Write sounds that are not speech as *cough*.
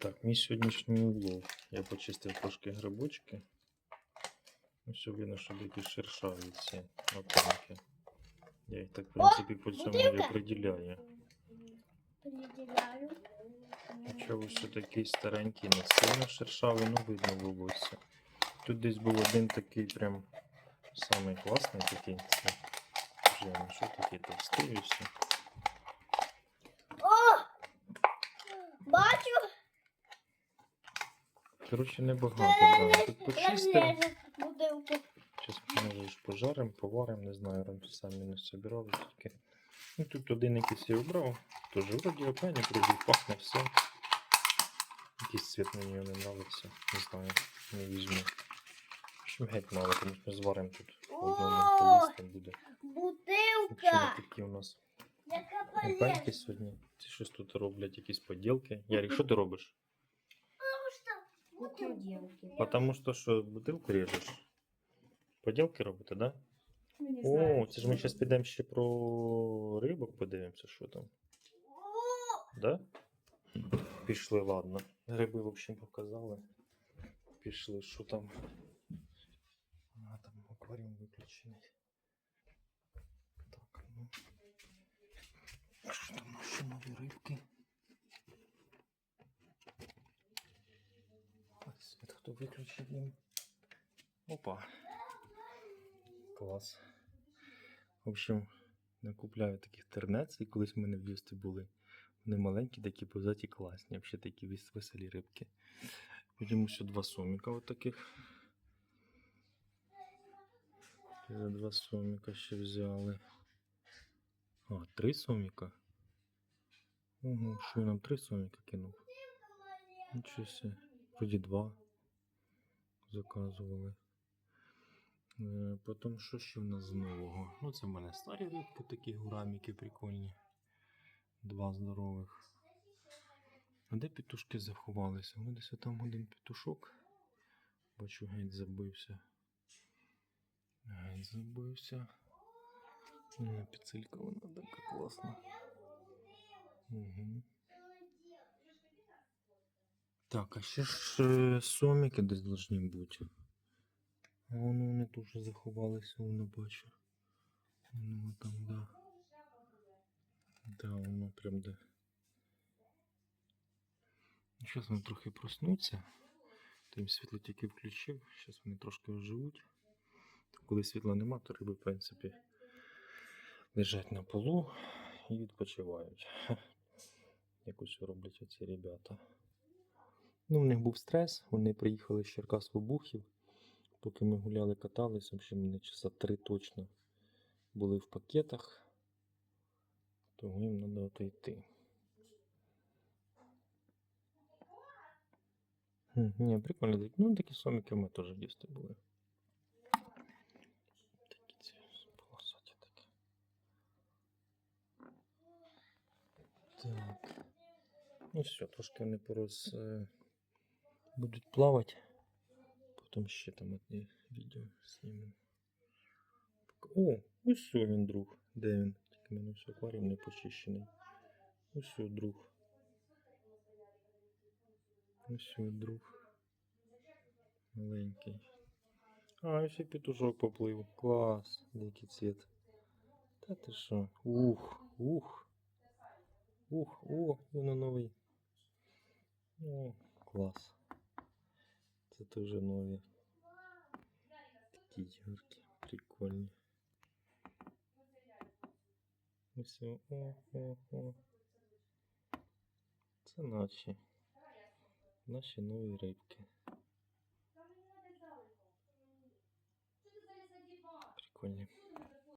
Так, мій сьогоднішній улов. Я почистив трошки грибочки. Ось видно, що такі шершаві ці лапанки. Я їх так, в принципі, по цьому і приділяю. Приділяю. Хоча ось що такий старенький, не сильно шершавий, ну видно волосся. Тут десь був один такий прям самий класний такий. Це вже ну, що такий товстий і все. О! Бачу, Коротше, небагато, да. Тут влежу в. Зараз може пожарим, поварим, не знаю, раніше самі не собирали тільки. Ну тут один якийсь я обрав, теж вроді опені, вроді пахне все. Якийсь цвіт мені не нравиться, не знаю, не візьму. Общем, геть мало, тому що зварим тут одному поїсти буде. Бутилка. такі у нас опеньки сьогодні. Ці щось тут роблять, якісь поділки. Ярик, що ти робиш? Куколки. Потому що що бутилку режеш? Поділки робите, да? Ну, О, знаю, це ж ми зараз підемо ще про рибок подивимося, що там. Да? Пішли, ладно. Гриби, в общем, показали. Пішли, що там. А, там акваріум виключений. Так, ну. Що там наші нові рибки? А, Світ хто виключив їм? Опа. Клас. В общем, накупляю таких тернець, і колись в мене в дітстві були. Вони маленькі, такі позаті класні, взагалі такі веселі рибки. Потім ще два соміка от. За два соміка ще взяли. А, три соміка. Ого, що нам три соміка кинув? Нічого себе. Вроді два заказували. Е, Потім що ще в нас з нового? Ну, це в мене старі рибки, такі гураміки прикольні. Два здорових. А де петушки заховалися? Ну, десь там один петушок. Бачу, геть забився. Геть забився. Е, Піцелька вона така класна. Угу. Так, а ще ж е, соміки десь должні бути. А воно вони теж заховалися, воно бачу. Воно там, да. Да, воно прям де. Зараз вони трохи проснуться. Тим світло тільки включив. Зараз вони трошки оживуть. Коли світла нема, то риби, в принципі, лежать на полу і відпочивають. *laughs* Якось роблять оці ребята. Ну, в них був стрес, вони приїхали з Черкас в Обухів. Поки ми гуляли, катались, в общем, вони часа три точно були в пакетах. Тому їм треба отойти. Ні, прикольно. Ну, такі соміки мене теж в дітстві були. Такі ці полосаті такі. Так. Ну все, трошки вони порос е, будуть плавати. Потім ще там одне відео знімемо. О, ось він друг. Де він? Тільки мене все акваріум не почищений. Ось друг. Ось друг. Маленький. А, ось петушок поплив. Клас. Який цвіт. Та ти що? Ух, ух. Ух, о, він новий. Це теж нові. Такі ігорки. Прикольні. Ось, о, о, о, о. Це наші. Наші нові рибки. Прикольні.